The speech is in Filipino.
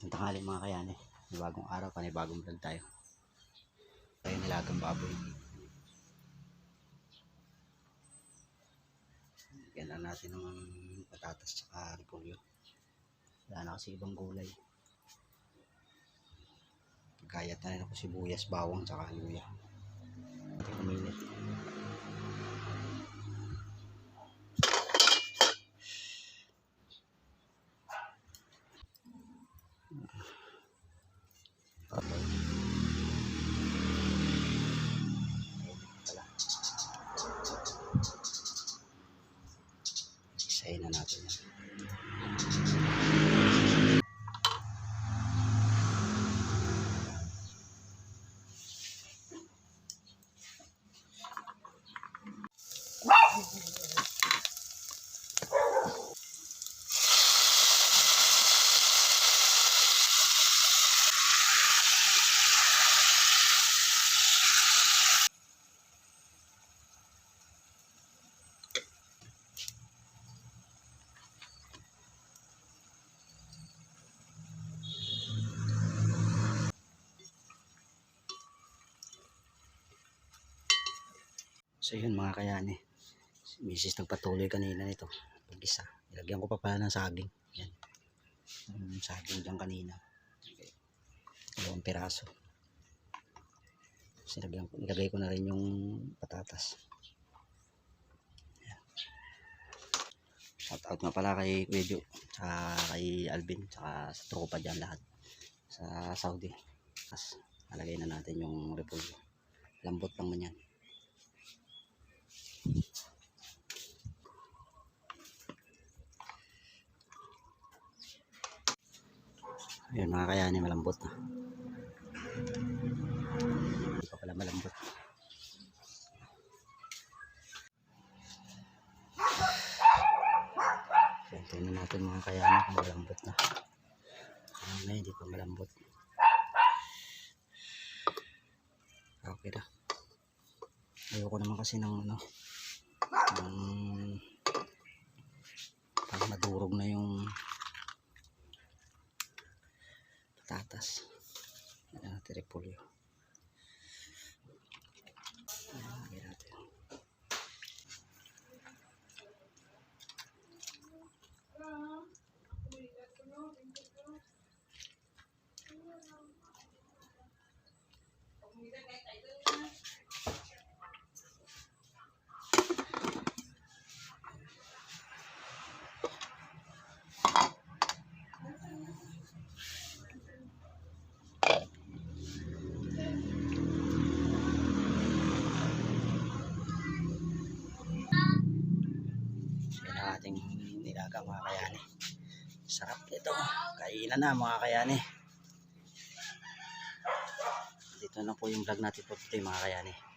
Magandang tanghali mga kayane. Bagong araw, panibagong vlog tayo. Tayo nilagang baboy. Bigyan lang natin ng patatas tsaka repolyo. Wala na kasi ibang gulay. Gayat na rin ako sibuyas, bawang tsaka luya. Pati kumilit. Okay. Pala. Isahin na natin yan. So yun mga kayane. Si Mrs. nagpatuloy kanina nito. Pag-isa. Ilagyan ko pa pala ng saging. Yan. Yung saging dyan kanina. Okay. Dalawang piraso. Tapos ilagyan, ilagay ko na rin yung patatas. Yan. Shout out nga pala kay Jo, tsaka kay Alvin, tsaka sa tropa dyan lahat. Sa Saudi. Tapos alagay na natin yung repolyo. Lambot lang man yan. Ayun mga kayani malambot na. Hindi pa pala malambot. Yan, tingnan natin mga kayani kung malambot na. Na, hindi pa malambot. Okay na. Ayoko naman kasi ng ano, ng parang madurog na yung patatas. Ayan natin repolyo. Ayan, natin. Yan ang ating nilaga mga kayani. Sarap nito. Kainan na mga kayani. Dito na po yung vlog natin for today mga kayani.